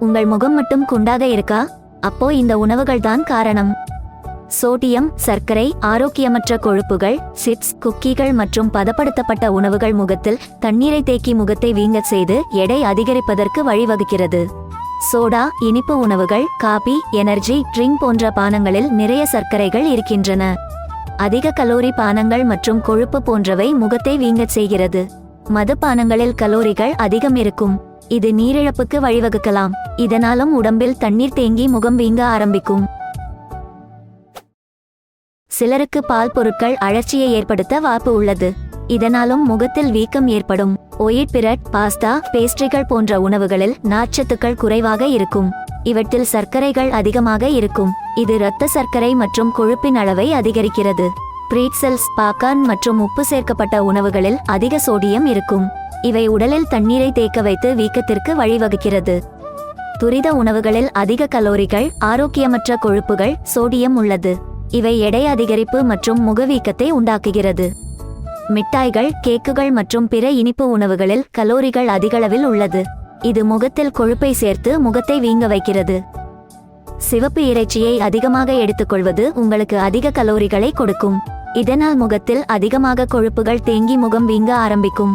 உங்கள் முகம் மட்டும் குண்டாக இருக்கா? அப்போ இந்த உணவுகள் தான் காரணம். சோடியம் சர்க்கரை ஆரோக்கியமற்ற கொழுப்புகள் சிப்ஸ் குக்கீகள் மற்றும் பதப்படுத்தப்பட்ட உணவுகள் முகத்தில் தண்ணீரை தேக்கி முகத்தை வீங்கச் செய்து எடை அதிகரிப்பதற்கு வழிவகுக்கிறது. சோடா இனிப்பு உணவுகள் காபி எனர்ஜி ட்ரிங்க் போன்ற பானங்களில் நிறைய சர்க்கரைகள் இருக்கின்றன. அதிக கலோரி பானங்கள் மற்றும் கொழுப்பு போன்றவை முகத்தை வீங்கச் செய்கிறது. மதுபானங்களில் கலோரிகள் அதிகம் இருக்கும். இது நீரிழப்புக்கு வழிவகுக்கலாம். இதனாலும் உடம்பில் தண்ணீர் தேங்கி முகம் வீங்க ஆரம்பிக்கும். சிலருக்கு பால் பொருட்கள் அழற்சியை ஏற்படுத்த வாய்ப்பு உள்ளது. இதனாலும் முகத்தில் வீக்கம் ஏற்படும். ஒயிட் பிரட் பாஸ்தா பேஸ்ட்ரிகள் போன்ற உணவுகளில் நார்ச்சத்துக்கள் குறைவாக இருக்கும். இவற்றில் சர்க்கரைகள் அதிகமாக இருக்கும். இது இரத்த சர்க்கரை மற்றும் கொழுப்பின் அளவை அதிகரிக்கிறது. பிரீட்சல்ஸ் பாக்கான் மற்றும் உப்பு சேர்க்கப்பட்ட உணவுகளில் அதிக சோடியம் இருக்கும். இவை உடலில் தண்ணீரை தேக்க வைத்து வீக்கத்திற்கு வழிவகுக்கிறது. துரித உணவுகளில் அதிக கலோரிகள் ஆரோக்கியமற்ற கொழுப்புகள் சோடியம் உள்ளது. இவை எடை அதிகரிப்பு மற்றும் முகவீக்கத்தை உண்டாக்குகிறது. மிட்டாய்கள் கேக்குகள் மற்றும் பிற இனிப்பு உணவுகளில் கலோரிகள் அதிகளவில் உள்ளது. இது முகத்தில் கொழுப்பை சேர்த்து முகத்தை வீங்க வைக்கிறது. சிவப்பு இறைச்சியை அதிகமாக எடுத்துக்கொள்வது உங்களுக்கு அதிக கலோரிகளை கொடுக்கும். இதனால் முகத்தில் அதிகமாக கொழுப்புகள் தேங்கி முகம் வீங்க ஆரம்பிக்கும்.